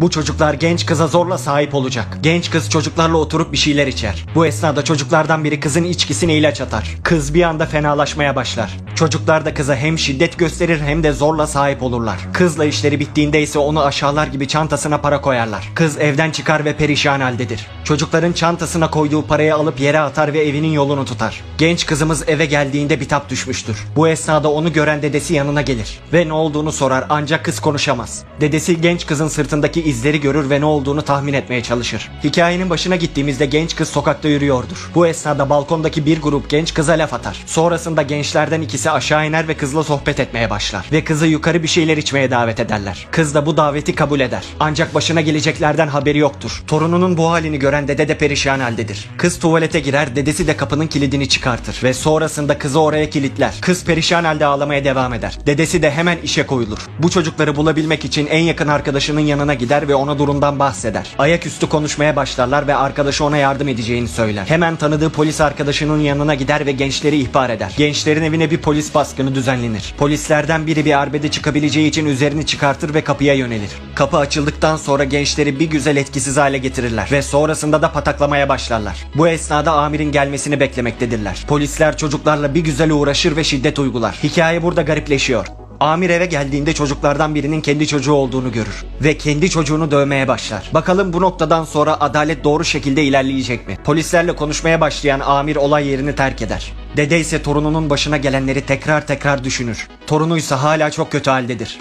Bu çocuklar genç kıza zorla sahip olacak. Genç kız çocuklarla oturup bir şeyler içer. Bu esnada çocuklardan biri kızın içkisine ilaç atar. Kız bir anda fenalaşmaya başlar. Çocuklar da kıza hem şiddet gösterir hem de zorla sahip olurlar. Kızla işleri bittiğinde ise onu aşağılar gibi çantasına para koyarlar. Kız evden çıkar ve perişan haldedir. Çocukların çantasına koyduğu parayı alıp yere atar ve evinin yolunu tutar. Genç kızımız eve geldiğinde bitap düşmüştür. Bu esnada onu gören dedesi yanına gelir ve ne olduğunu sorar ancak kız konuşamaz. Dedesi genç kızın sırtındaki izleri görür ve ne olduğunu tahmin etmeye çalışır. Hikayenin başına gittiğimizde genç kız sokakta yürüyordur. Bu esnada balkondaki bir grup genç kıza laf atar. Sonrasında gençlerden ikisi aşağı iner ve kızla sohbet etmeye başlar. Ve kızı yukarı bir şeyler içmeye davet ederler. Kız da bu daveti kabul eder. Ancak başına geleceklerden haberi yoktur. Torununun bu halini gören dede de perişan haldedir. Kız tuvalete girer, dedesi de kapının kilidini çıkartır. Ve sonrasında kızı oraya kilitler. Kız perişan halde ağlamaya devam eder. Dedesi de hemen işe koyulur. Bu çocukları bulabilmek için en yakın arkadaşının yanına gider ve ona durumdan bahseder. Ayaküstü konuşmaya başlarlar ve arkadaşı ona yardım edeceğini söyler. Hemen tanıdığı polis arkadaşının yanına gider ve gençleri ihbar eder. Gençlerin evine bir polis baskını düzenlenir. Polislerden biri bir arbede çıkabileceği için üzerini çıkartır ve kapıya yönelir. Kapı açıldıktan sonra gençleri bir güzel etkisiz hale getirirler ve sonrasında da pataklamaya başlarlar. Bu esnada amirin gelmesini beklemektedirler. Polisler çocuklarla bir güzel uğraşır ve şiddet uygular. Hikaye burada garipleşiyor. Amir eve geldiğinde çocuklardan birinin kendi çocuğu olduğunu görür ve kendi çocuğunu dövmeye başlar. Bakalım bu noktadan sonra adalet doğru şekilde ilerleyecek mi? Polislerle konuşmaya başlayan amir olay yerini terk eder. Dede ise torununun başına gelenleri tekrar tekrar düşünür. Torunuysa hala çok kötü haldedir.